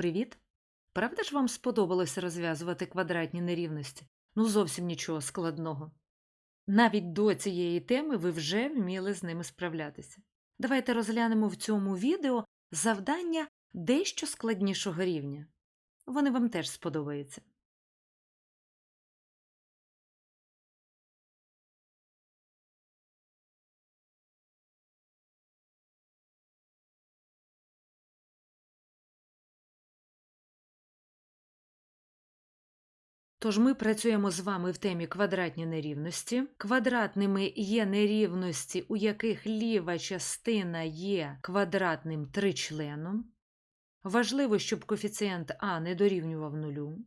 Привіт! Правда ж вам сподобалося розв'язувати квадратні нерівності? Ну, зовсім нічого складного. Навіть до цієї теми ви вже вміли з ними справлятися. Давайте розглянемо в цьому відео завдання дещо складнішого рівня. Вони вам теж сподобаються. Тож ми працюємо з вами в темі квадратні нерівності. Квадратними є нерівності, у яких ліва частина є квадратним тричленом. Важливо, щоб коефіцієнт А не дорівнював нулю.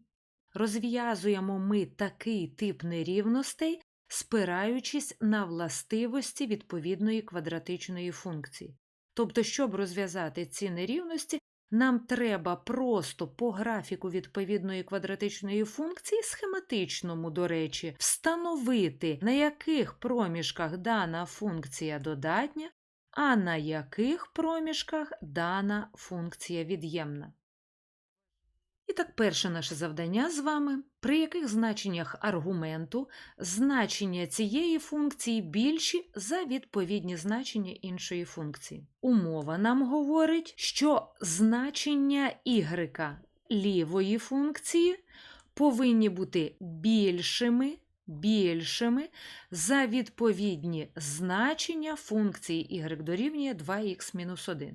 Розв'язуємо ми такий тип нерівностей, спираючись на властивості відповідної квадратичної функції. Тобто, щоб розв'язати ці нерівності, нам треба просто по графіку відповідної квадратичної функції, схематичному, до речі, встановити, на яких проміжках дана функція додатня, а на яких проміжках дана функція від'ємна. І так, перше наше завдання з вами, при яких значеннях аргументу значення цієї функції більші за відповідні значення іншої функції. Умова нам говорить, що значення y лівої функції повинні бути більшими більшими за відповідні значення функції y дорівнює 2х-1.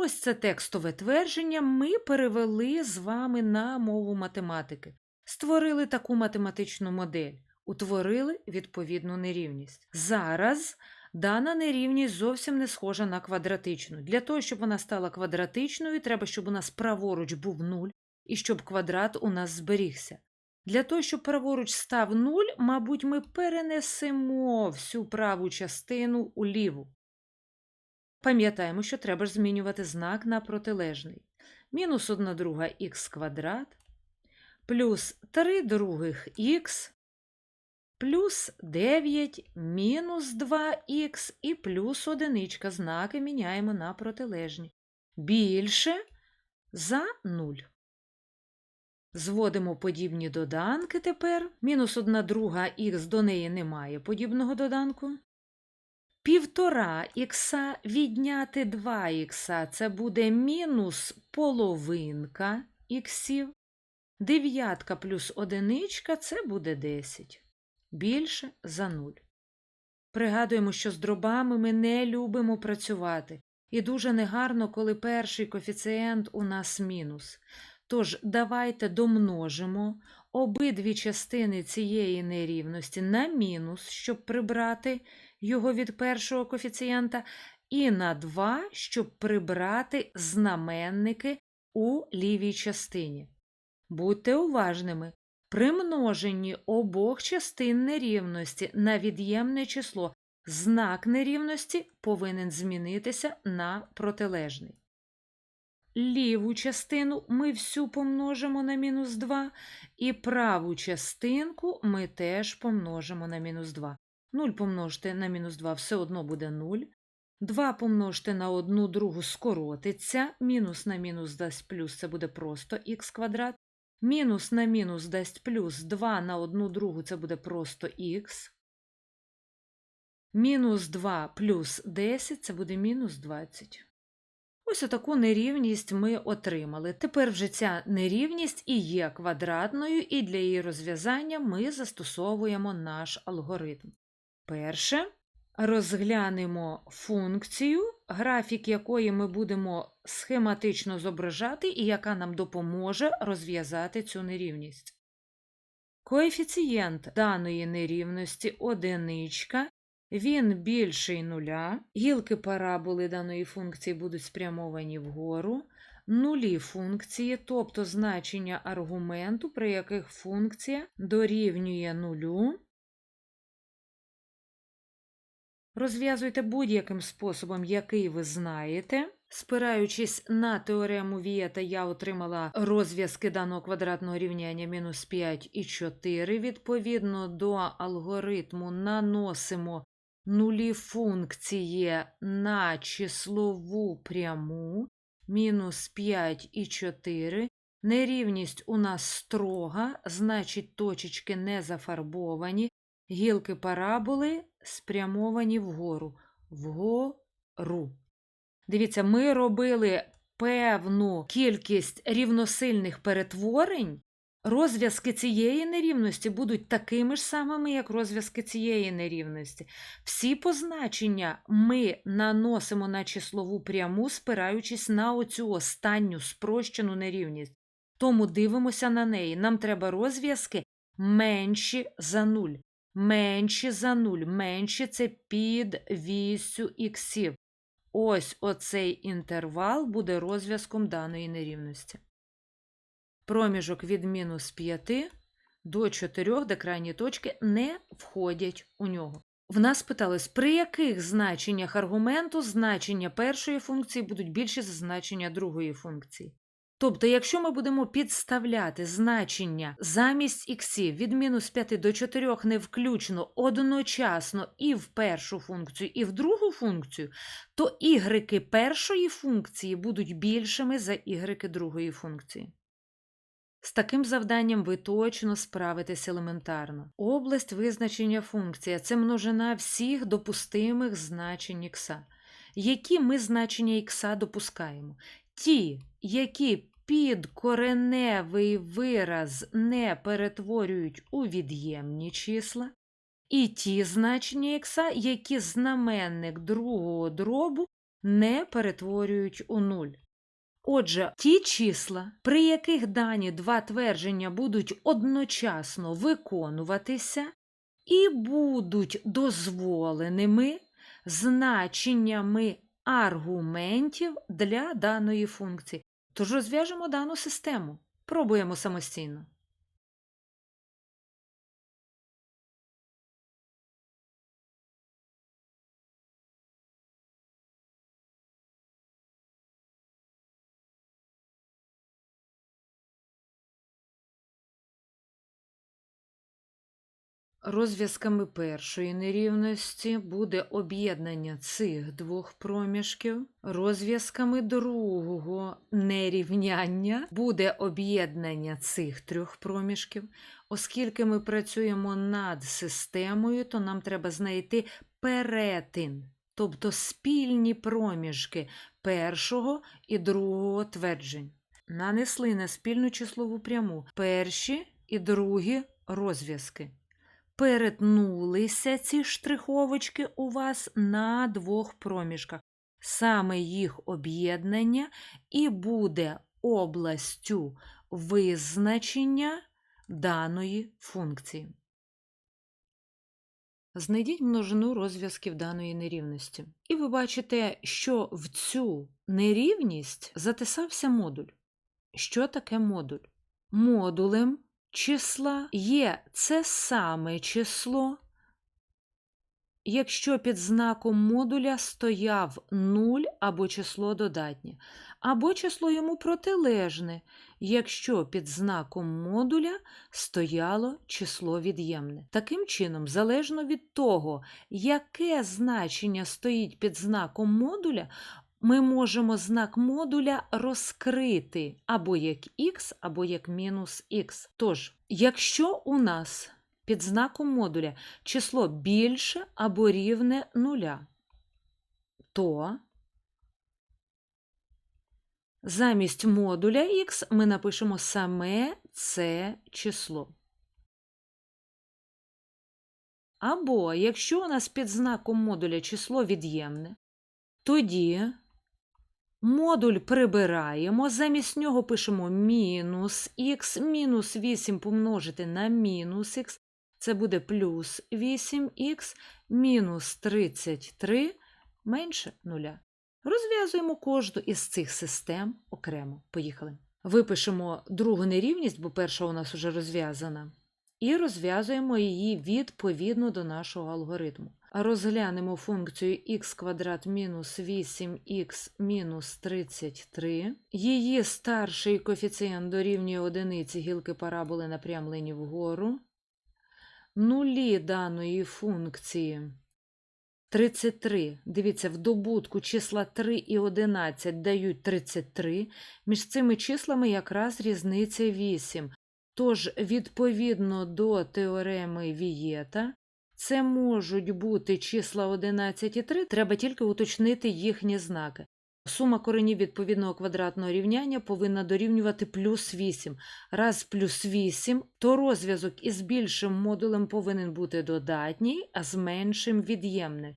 Ось це текстове твердження ми перевели з вами на мову математики, створили таку математичну модель, утворили відповідну нерівність. Зараз дана нерівність зовсім не схожа на квадратичну. Для того, щоб вона стала квадратичною, треба, щоб у нас праворуч був 0 і щоб квадрат у нас зберігся. Для того, щоб праворуч став 0, мабуть, ми перенесемо всю праву частину у ліву. Пам'ятаємо, що треба ж змінювати знак на протилежний. Мінус 1 друга х квадрат, плюс 3 других х, плюс 9 мінус 2х і плюс одиничка. Знаки міняємо на протилежні. Більше за 0. Зводимо подібні доданки тепер. Мінус 1 друга х до неї немає подібного доданку. Півтора ікса відняти 2 ікса це буде мінус половинка іксів. Дев'ятка плюс одиничка це буде 10. Більше за 0. Пригадуємо, що з дробами ми не любимо працювати. І дуже негарно, коли перший коефіцієнт у нас мінус. Тож давайте домножимо обидві частини цієї нерівності на мінус, щоб прибрати його від першого коефіцієнта, і на 2, щоб прибрати знаменники у лівій частині. Будьте уважними. При множенні обох частин нерівності на від'ємне число знак нерівності повинен змінитися на протилежний. Ліву частину ми всю помножимо на мінус 2, і праву частинку ми теж помножимо на мінус 2. 0 помножте на мінус 2 все одно буде 0. 2 помножте на 1 другу скоротиться. Мінус на мінус дасть плюс, це буде просто х квадрат. Мінус на мінус дасть плюс 2 на 1 другу це буде просто х. Мінус 2 плюс 10 це буде мінус 20. Ось отаку нерівність ми отримали. Тепер вже ця нерівність і є квадратною, і для її розв'язання ми застосовуємо наш алгоритм. Перше, розглянемо функцію, графік якої ми будемо схематично зображати і яка нам допоможе розв'язати цю нерівність. Коефіцієнт даної нерівності одиничка, він більший нуля, гілки параболи даної функції будуть спрямовані вгору, нулі функції, тобто значення аргументу, при яких функція дорівнює нулю. Розв'язуйте будь-яким способом, який ви знаєте. Спираючись на теорему Вієта, я отримала розв'язки даного квадратного рівняння мінус 5 і 4. Відповідно до алгоритму наносимо нулі функції на числову пряму. мінус 5 і 4. Нерівність у нас строга, значить точечки не зафарбовані, гілки параболи спрямовані вгору. Вгору. Дивіться, ми робили певну кількість рівносильних перетворень. Розв'язки цієї нерівності будуть такими ж самими, як розв'язки цієї нерівності. Всі позначення ми наносимо на числову пряму, спираючись на оцю останню спрощену нерівність. Тому дивимося на неї. Нам треба розв'язки менші за нуль. Менші за нуль. Менші це під вісю іксів. Ось оцей інтервал буде розв'язком даної нерівності. Проміжок від мінус 5 до 4, де крайні точки не входять у нього. В нас питались, при яких значеннях аргументу значення першої функції будуть більші за значення другої функції. Тобто, якщо ми будемо підставляти значення замість іксів від мінус 5 до 4 не включно одночасно і в першу функцію, і в другу функцію, то ігрики першої функції будуть більшими за ігрики другої функції. З таким завданням ви точно справитесь елементарно. Область визначення функція це множина всіх допустимих значень ікса. Які ми значення ікса допускаємо? Ті, які під кореневий вираз не перетворюють у від'ємні числа, і ті значення ікса, які знаменник другого дробу не перетворюють у нуль. Отже, ті числа, при яких дані два твердження будуть одночасно виконуватися і будуть дозволеними значеннями аргументів для даної функції. Тож розв'яжемо дану систему. Пробуємо самостійно. Розв'язками першої нерівності буде об'єднання цих двох проміжків. Розв'язками другого нерівняння буде об'єднання цих трьох проміжків. Оскільки ми працюємо над системою, то нам треба знайти перетин, тобто спільні проміжки першого і другого тверджень. Нанесли на спільну числову пряму перші і другі розв'язки перетнулися ці штриховочки у вас на двох проміжках. Саме їх об'єднання і буде областю визначення даної функції. Знайдіть множину розв'язків даної нерівності. І ви бачите, що в цю нерівність затисався модуль. Що таке модуль? Модулем числа є це саме число, якщо під знаком модуля стояв 0 або число додатнє, або число йому протилежне, якщо під знаком модуля стояло число від'ємне. Таким чином, залежно від того, яке значення стоїть під знаком модуля, ми можемо знак модуля розкрити або як х, або як мінус х. Тож, якщо у нас під знаком модуля число більше або рівне нуля, то замість модуля х ми напишемо саме це число. Або якщо у нас під знаком модуля число від'ємне, тоді Модуль прибираємо, замість нього пишемо мінус х, мінус 8 помножити на мінус х, це буде плюс 8х, мінус 33 менше нуля. Розв'язуємо кожну із цих систем окремо. Поїхали. Випишемо другу нерівність, бо перша у нас вже розв'язана, і розв'язуємо її відповідно до нашого алгоритму. Розглянемо функцію х квадрат мінус 8х мінус 33. Її старший коефіцієнт дорівнює одиниці гілки параболи напрямлені вгору. Нулі даної функції 33. Дивіться, в добутку числа 3 і 11 дають 33. Між цими числами якраз різниця 8. Тож, відповідно до теореми Вієта, це можуть бути числа 11 і 3, треба тільки уточнити їхні знаки. Сума коренів відповідного квадратного рівняння повинна дорівнювати плюс 8. Раз плюс 8, то розв'язок із більшим модулем повинен бути додатній, а з меншим від'ємний.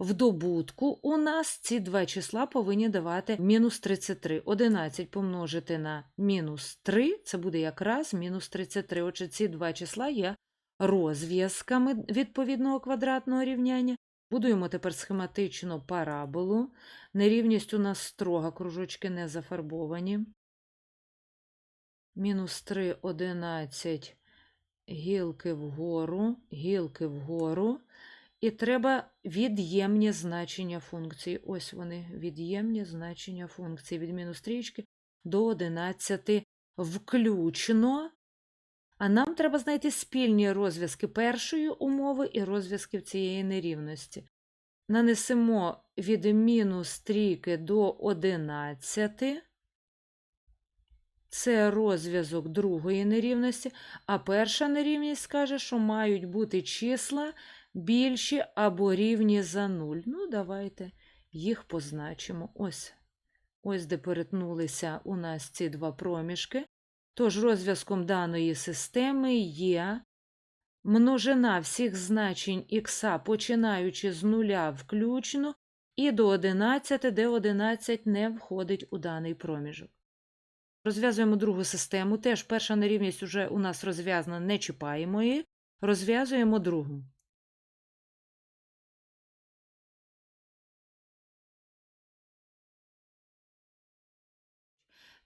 В добутку у нас ці два числа повинні давати мінус 33. 11 помножити на мінус 3, це буде якраз мінус 33. Отже, ці два числа є розв'язками відповідного квадратного рівняння. Будуємо тепер схематично параболу. Нерівність у нас строга, кружочки не зафарбовані. Мінус 3, 11, гілки вгору, гілки вгору. І треба від'ємні значення функції. Ось вони, від'ємні значення функції від мінус трічки до 11 включно. А нам треба знайти спільні розв'язки першої умови і розв'язків цієї нерівності. Нанесемо від мінус трійки до 11. Це розв'язок другої нерівності, а перша нерівність скаже, що мають бути числа більші або рівні за 0. Ну, давайте їх позначимо. Ось, ось де перетнулися у нас ці два проміжки. Тож розв'язком даної системи є множина всіх значень х, починаючи з нуля включно, і до 11, де 11 не входить у даний проміжок. Розв'язуємо другу систему. Теж перша нерівність уже у нас розв'язана, не чіпаємо її. Розв'язуємо другу.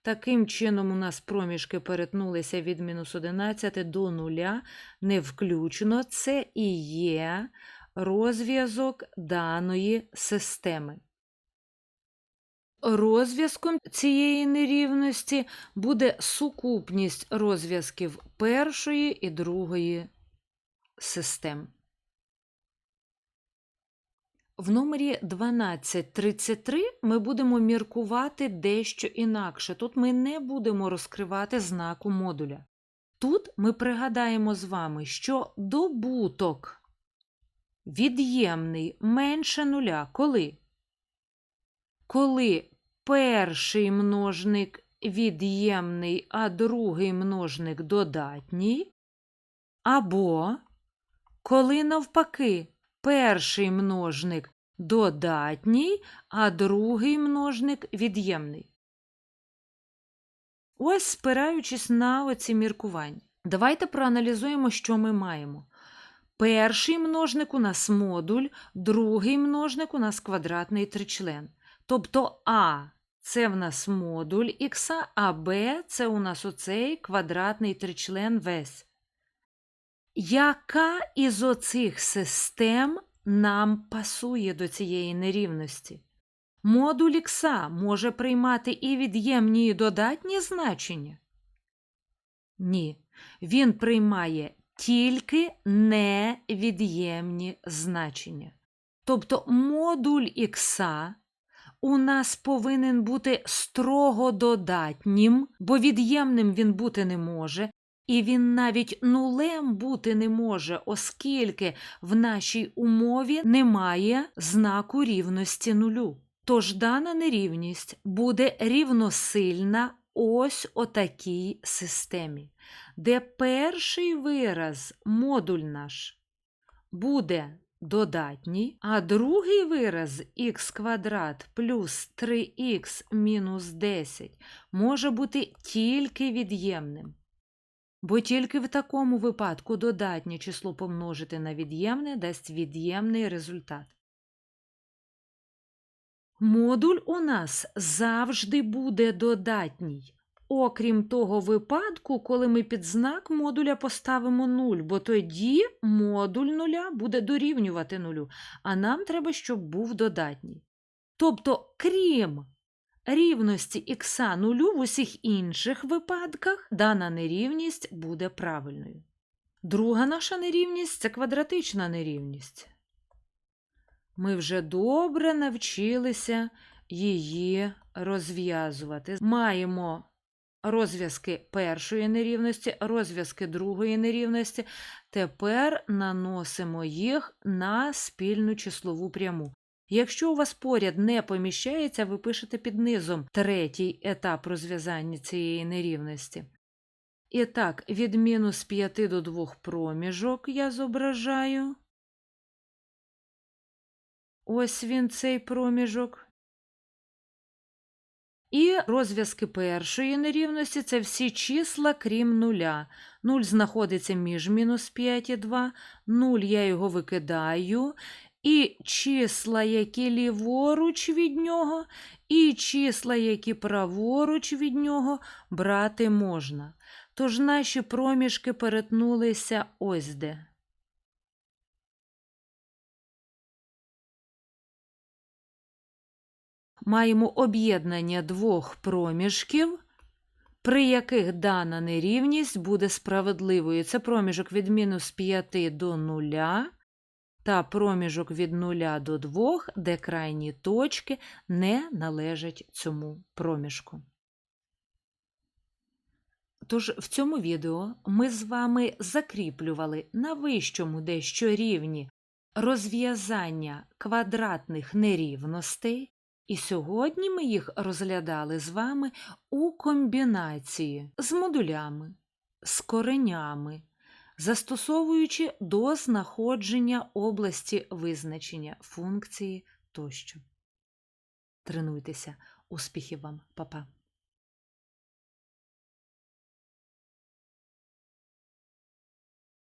Таким чином, у нас проміжки перетнулися від мінус 11 до 0, не включно. Це і є розв'язок даної системи. Розв'язком цієї нерівності буде сукупність розв'язків першої і другої систем. В номері 1233 ми будемо міркувати дещо інакше. Тут ми не будемо розкривати знаку модуля. Тут ми пригадаємо з вами, що добуток від'ємний менше нуля. Коли? Коли перший множник від'ємний, а другий множник додатній, або коли навпаки перший множник додатній, а другий множник від'ємний. Ось спираючись на оці міркування. Давайте проаналізуємо, що ми маємо. Перший множник у нас модуль, другий множник у нас квадратний тричлен. Тобто А це в нас модуль х, а Б це у нас оцей квадратний тричлен весь. Яка із оцих систем нам пасує до цієї нерівності? Модуль х може приймати і від'ємні і додатні значення? Ні. Він приймає тільки невід'ємні значення. Тобто модуль х у нас повинен бути строго додатнім, бо від'ємним він бути не може, і він навіть нулем бути не може, оскільки в нашій умові немає знаку рівності нулю. Тож дана нерівність буде рівносильна ось отакій системі, де перший вираз, модуль наш, буде додатній, а другий вираз х квадрат плюс 3х мінус 10 може бути тільки від'ємним. Бо тільки в такому випадку додатнє число помножити на від'ємне дасть від'ємний результат. Модуль у нас завжди буде додатній. Окрім того випадку, коли ми під знак модуля поставимо 0, бо тоді модуль нуля буде дорівнювати нулю, а нам треба, щоб був додатній. Тобто, крім рівності х нулю в усіх інших випадках дана нерівність буде правильною. Друга наша нерівність це квадратична нерівність. Ми вже добре навчилися її розв'язувати. Маємо розв'язки першої нерівності, розв'язки другої нерівності. Тепер наносимо їх на спільну числову пряму. Якщо у вас поряд не поміщається, ви пишете під низом третій етап розв'язання цієї нерівності. І так, від мінус 5 до 2 проміжок я зображаю. Ось він цей проміжок. І розв'язки першої нерівності це всі числа, крім нуля. 0 знаходиться між мінус 5 і 2, 0 я його викидаю. І числа, які ліворуч від нього, і числа, які праворуч від нього, брати можна. Тож наші проміжки перетнулися ось де. Маємо об'єднання двох проміжків, при яких дана нерівність буде справедливою. Це проміжок від мінус 5 до 0 та проміжок від 0 до 2, де крайні точки не належать цьому проміжку. Тож в цьому відео ми з вами закріплювали на вищому дещо рівні розв'язання квадратних нерівностей, і сьогодні ми їх розглядали з вами у комбінації з модулями, з коренями, застосовуючи до знаходження області визначення функції тощо. Тренуйтеся, успіхів вам, Па-па!